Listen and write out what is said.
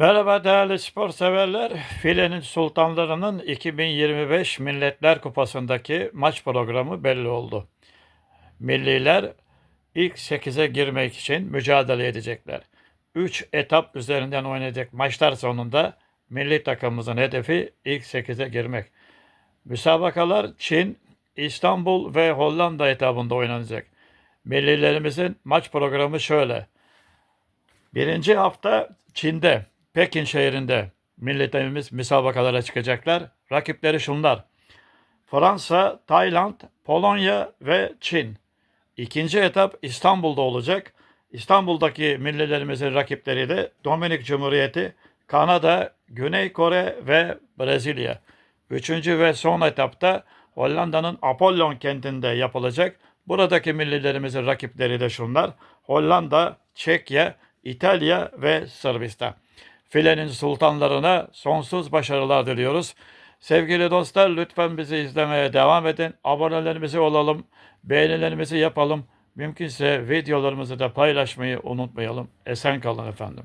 Merhaba değerli spor severler. Filenin Sultanları'nın 2025 Milletler Kupası'ndaki maç programı belli oldu. Milliler ilk 8'e girmek için mücadele edecekler. 3 etap üzerinden oynayacak maçlar sonunda milli takımımızın hedefi ilk 8'e girmek. Müsabakalar Çin, İstanbul ve Hollanda etabında oynanacak. Millilerimizin maç programı şöyle. Birinci hafta Çin'de, Pekin şehrinde milletlerimiz müsabakalara çıkacaklar. Rakipleri şunlar. Fransa, Tayland, Polonya ve Çin. İkinci etap İstanbul'da olacak. İstanbul'daki millilerimizin rakipleri de Dominik Cumhuriyeti, Kanada, Güney Kore ve Brezilya. Üçüncü ve son etapta Hollanda'nın Apollon kentinde yapılacak. Buradaki millilerimizin rakipleri de şunlar. Hollanda, Çekya, İtalya ve Sırbistan. Filenin sultanlarına sonsuz başarılar diliyoruz. Sevgili dostlar lütfen bizi izlemeye devam edin. Abonelerimizi olalım. Beğenilerimizi yapalım. Mümkünse videolarımızı da paylaşmayı unutmayalım. Esen kalın efendim.